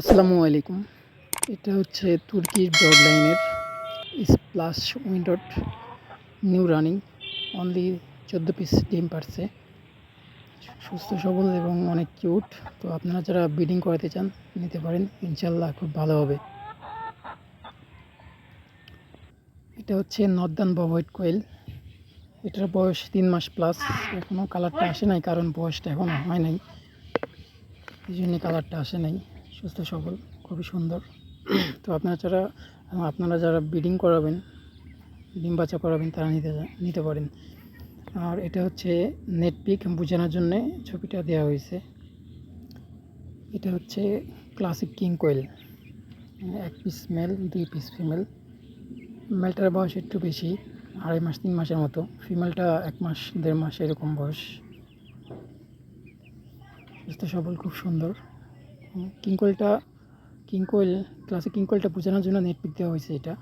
আসসালামু আলাইকুম। এটা হচ্ছে তুর্কির ব্রড লাইনের স্প্লাশ উইন্ডোড নিউ রানিং অনলি চোদ্দ পিস ডিম পারছে সুস্থ, সবল এবং অনেক কিউট তো আপনারা যারা ব্রিডিং করাতে চান, নিতে পারেন। ইনশাল্লাহ খুব ভালো হবে। এটা হচ্ছে নর্দার্ন ববয়েড কোয়েল। এটার বয়স তিন মাস প্লাস এখনও কালারটা আসে নাই, কারণ বয়সটা এখনও হয় নাই। এই জন্য কালারটা আসে নাই। সুস্থ সবল, খুবই সুন্দর। তো আপনারা যারা আপনারা যারা ব্রিডিং করাবেন, ডিম বাচ্চা করাবেন, তারা নিতে নিতে পারেন। আর এটা হচ্ছে নেট পিক বোঝানোর জন্য ছবিটা দেওয়া হয়েছে। এটা হচ্ছে ক্লাসিক কিং কোয়েল। এক পিস মেল, দুই পিস ফিমেল। মেলটার বয়স একটু বেশি, আড়াই মাস, তিন মাসের মতো। ফিমেলটা এক মাস, দেড় মাস এরকম বয়স। সুস্থ সবল, খুব সুন্দর। কিংকোয়েলটা কিংকোয়েল ক্লাসে কিংকোয়েলটা বোঝানোর জন্য নেট পিক দেওয়া হয়েছে এটা।